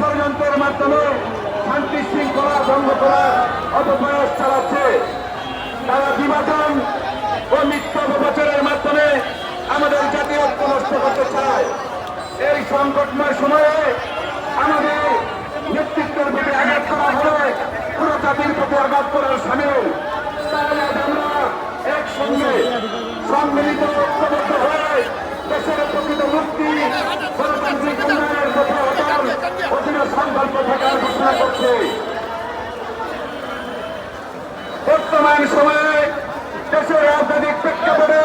ষড়যন্ত্রের মাধ্যমে শান্তি শৃঙ্খলা ভঙ্গ করার অপপ্রয়াস চালাচ্ছে। তারা বিভাজন ও মিথ্যা মাধ্যমে আমাদের জাতীয় ঐক্য নষ্ট করতে চায়। এই সংকটময় সময়ে আমাদের নেতৃত্বের প্রতি আঘাত করা হলে পুরো জাতির প্রতি আঘাত করার সামিল। তাহলে আমরা একসঙ্গে সম্মিলিত বর্তমান সময়ে দেশের রাজনৈতিক প্রেক্ষাপটে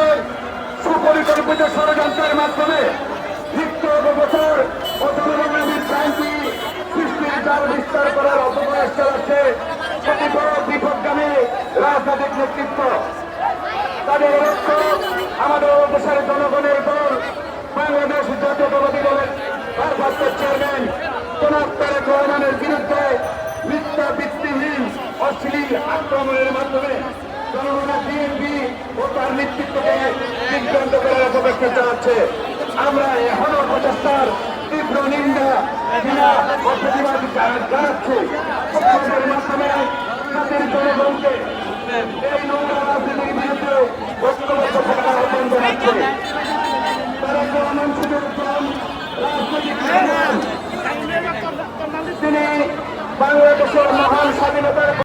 সুপরিকল্পিত ষড়যন্ত্রের মাধ্যমে লিপ্ত ও জনগণের ক্রান্তি সৃষ্টির দ্বার বিস্তার করার অপপ্রয়াস চালাচ্ছে বড় বিপদগামী রাজনৈতিক নেতৃত্ব। তাদের লক্ষ্য আমাদের দেশের জনগণের আক্রমণের মাধ্যমে জনগণের বিএনপি ও তার নেতৃত্বকে বিভ্রান্ত করার অপব্যক্ত চালাচ্ছে। আমরা এখনও প্রচেষ্টার তীব্র নিন্দা তিনি বাংলাদেশের মহান স্বাধীনতার